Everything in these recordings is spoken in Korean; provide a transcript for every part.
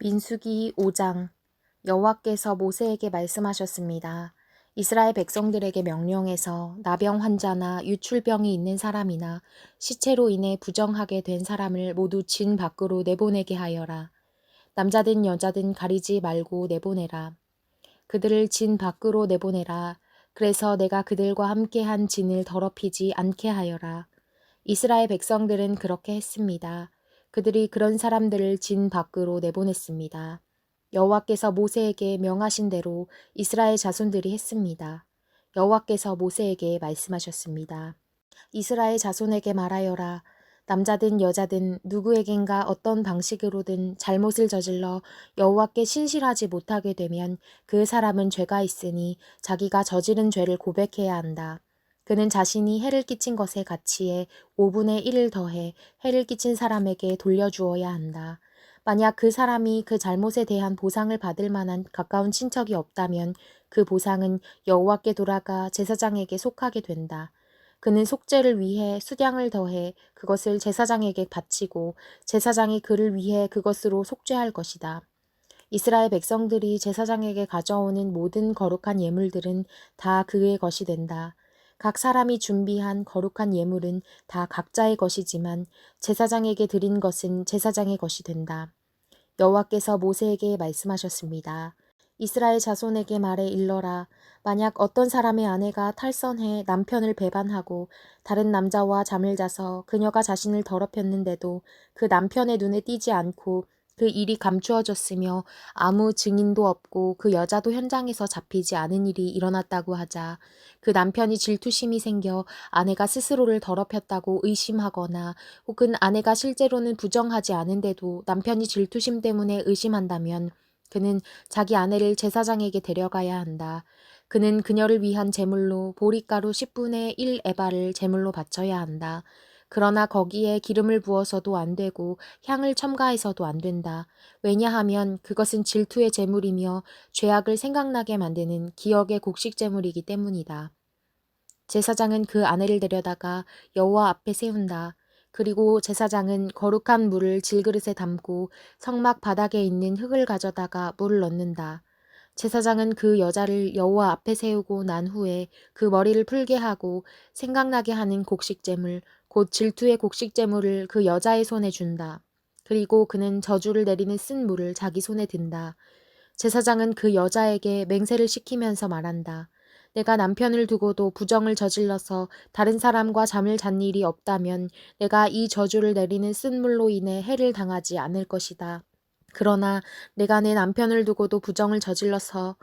민수기 5장 여호와께서 모세에게 말씀하셨습니다. 이스라엘 백성들에게 명령해서 나병 환자나 유출병이 있는 사람이나 시체로 인해 부정하게 된 사람을 모두 진 밖으로 내보내게 하여라. 남자든 여자든 가리지 말고 내보내라. 그들을 진 밖으로 내보내라. 그래서 내가 그들과 함께한 진을 더럽히지 않게 하여라. 이스라엘 백성들은 그렇게 했습니다. 그들이 그런 사람들을 진 밖으로 내보냈습니다. 여호와께서 모세에게 명하신 대로 이스라엘 자손들이 했습니다. 여호와께서 모세에게 말씀하셨습니다. 이스라엘 자손에게 말하여라. 남자든 여자든 누구에겐가 어떤 방식으로든 잘못을 저질러 여호와께 신실하지 못하게 되면 그 사람은 죄가 있으니 자기가 저지른 죄를 고백해야 한다. 그는 자신이 해를 끼친 것의 가치에 5분의 1을 더해 해를 끼친 사람에게 돌려주어야 한다. 만약 그 사람이 그 잘못에 대한 보상을 받을 만한 가까운 친척이 없다면 그 보상은 여호와께 돌아가 제사장에게 속하게 된다. 그는 속죄를 위해 수량을 더해 그것을 제사장에게 바치고 제사장이 그를 위해 그것으로 속죄할 것이다. 이스라엘 백성들이 제사장에게 가져오는 모든 거룩한 예물들은 다 그의 것이 된다. 각 사람이 준비한 거룩한 예물은 다 각자의 것이지만 제사장에게 드린 것은 제사장의 것이 된다. 여호와께서 모세에게 말씀하셨습니다. 이스라엘 자손에게 말해 일러라. 만약 어떤 사람의 아내가 탈선해 남편을 배반하고 다른 남자와 잠을 자서 그녀가 자신을 더럽혔는데도 그 남편의 눈에 띄지 않고 그 일이 감추어졌으며 아무 증인도 없고 그 여자도 현장에서 잡히지 않은 일이 일어났다고 하자 그 남편이 질투심이 생겨 아내가 스스로를 더럽혔다고 의심하거나 혹은 아내가 실제로는 부정하지 않은데도 남편이 질투심 때문에 의심한다면 그는 자기 아내를 제사장에게 데려가야 한다. 그는 그녀를 위한 제물로 보리가루 10분의 1 에바를 제물로 바쳐야 한다. 그러나 거기에 기름을 부어서도 안 되고 향을 첨가해서도 안 된다. 왜냐하면 그것은 질투의 제물이며 죄악을 생각나게 만드는 기억의 곡식 제물이기 때문이다. 제사장은 그 아내를 데려다가 여호와 앞에 세운다. 그리고 제사장은 거룩한 물을 질그릇에 담고 성막 바닥에 있는 흙을 가져다가 물을 넣는다. 제사장은 그 여자를 여호와 앞에 세우고 난 후에 그 머리를 풀게 하고 생각나게 하는 곡식재물 곧 질투의 곡식 재물을 그 여자의 손에 준다. 그리고 그는 저주를 내리는 쓴 물을 자기 손에 든다. 제사장은 그 여자에게 맹세를 시키면서 말한다. 내가 남편을 두고도 부정을 저질러서 다른 사람과 잠을 잔 일이 없다면 내가 이 저주를 내리는 쓴 물로 인해 해를 당하지 않을 것이다. 그러나 내가 내 남편을 두고도 부정을 저질러서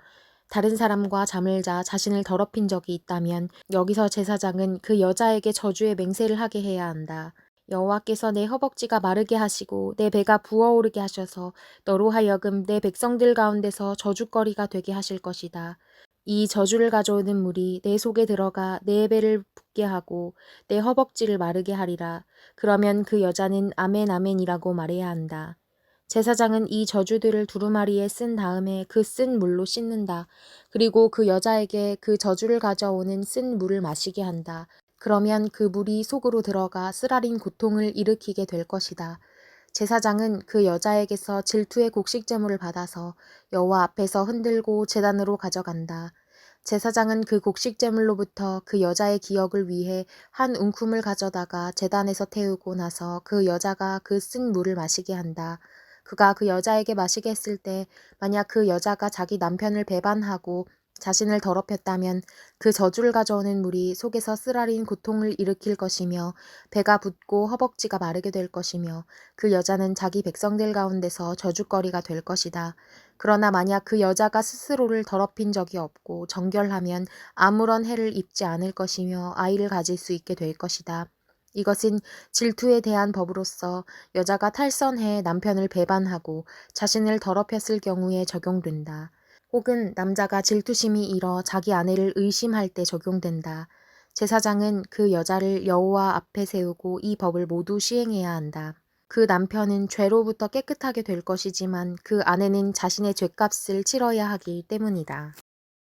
다른 사람과 잠을 자 자신을 더럽힌 적이 있다면 여기서 제사장은 그 여자에게 저주의 맹세를 하게 해야 한다. 여호와께서 내 허벅지가 마르게 하시고 내 배가 부어오르게 하셔서 너로 하여금 내 백성들 가운데서 저주거리가 되게 하실 것이다. 이 저주를 가져오는 물이 내 속에 들어가 내 배를 붓게 하고 내 허벅지를 마르게 하리라. 그러면 그 여자는 아멘 아멘이라고 말해야 한다. 제사장은 이 저주들을 두루마리에 쓴 다음에 그 쓴 물로 씻는다. 그리고 그 여자에게 그 저주를 가져오는 쓴 물을 마시게 한다. 그러면 그 물이 속으로 들어가 쓰라린 고통을 일으키게 될 것이다. 제사장은 그 여자에게서 질투의 곡식 제물을 받아서 여호와 앞에서 흔들고 제단으로 가져간다. 제사장은 그 곡식 제물로부터 그 여자의 기억을 위해 한 웅큼을 가져다가 제단에서 태우고 나서 그 여자가 그 쓴 물을 마시게 한다. 그가 그 여자에게 마시게 했을 때 만약 그 여자가 자기 남편을 배반하고 자신을 더럽혔다면 그 저주를 가져오는 물이 속에서 쓰라린 고통을 일으킬 것이며 배가 붓고 허벅지가 마르게 될 것이며 그 여자는 자기 백성들 가운데서 저주거리가 될 것이다. 그러나 만약 그 여자가 스스로를 더럽힌 적이 없고 정결하면 아무런 해를 입지 않을 것이며 아이를 가질 수 있게 될 것이다. 이것은 질투에 대한 법으로서 여자가 탈선해 남편을 배반하고 자신을 더럽혔을 경우에 적용된다. 혹은 남자가 질투심이 일어 자기 아내를 의심할 때 적용된다. 제사장은 그 여자를 여호와 앞에 세우고 이 법을 모두 시행해야 한다. 그 남편은 죄로부터 깨끗하게 될 것이지만 그 아내는 자신의 죄값을 치러야 하기 때문이다.